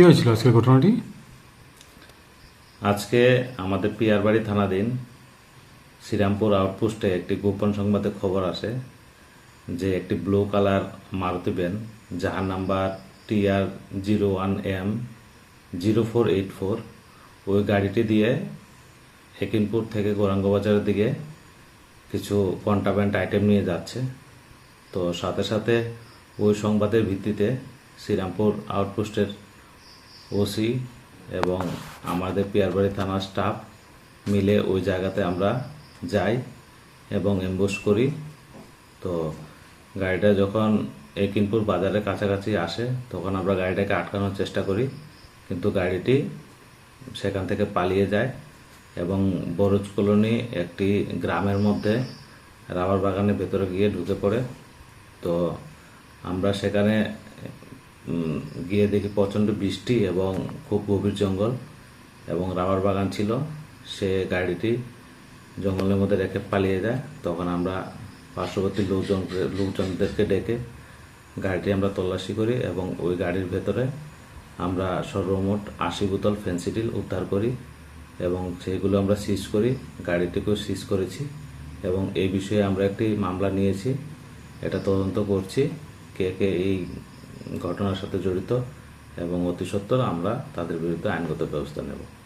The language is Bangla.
কি হয়েছিল আজকের ঘটনাটি? আজকে আমাদের পিয়ারবাড়ি থানাধীন শ্রীরামপুর আউটপোস্টে একটি গোপন সংবাদে খবর আসে যে একটি ব্লু কালার মারুতি ভ্যান যাহার number TR zero one M zero four eight four, ওই গাড়িটি দিয়ে হেকিমপুর থেকে গৌরাঙ্গবাজারের দিকে কিছু কন্ট্রাব্যান্ড আইটেম নিয়ে যাচ্ছে। তো সাথে সাথে ওই সংবাদের ভিত্তিতে শ্রীরামপুর আউটপোস্টের ওসি এবং আমাদের পিয়ারবাড়ি থানার স্টাফ মিলে ওই জায়গাতে আমরা যাই এবং এম্বুশ করি। তো গাড়িটা যখন একিনপুর বাজারের কাছাকাছি আসে, তখন আমরা গাড়িটাকে আটকানোর চেষ্টা করি। কিন্তু গাড়িটি সেখান থেকে পালিয়ে যায় এবং বরজ কলোনি একটি গ্রামের মধ্যে রাবার বাগানের ভেতরে গিয়ে ঢুকে পড়ে। তো আমরা সেখানে গিয়ে দেখি প্রচণ্ড বৃষ্টি এবং খুব গভীর জঙ্গল এবং রাবার বাগান ছিল। সে গাড়িটি জঙ্গলের মধ্যে রেখে পালিয়ে যায়। তখন আমরা পার্শ্ববর্তী লোকজন লোকজনদেরকে ডেকে গাড়িটি আমরা তল্লাশি করি এবং ওই গাড়ির ভেতরে আমরা সর্বমোট আশি বোতল ফেন্সিডিল উদ্ধার করি এবং সেগুলো আমরা সিজ করি। গাড়িটিকেও সিজ করেছি এবং এই বিষয়ে আমরা একটি মামলা নিয়েছি। এটা তদন্ত করছি। কে কে এই ঘটনার সাথে জড়িত এবং অতি সত্বর আমরা তাদের বিরুদ্ধে আইনগত ব্যবস্থা নেব।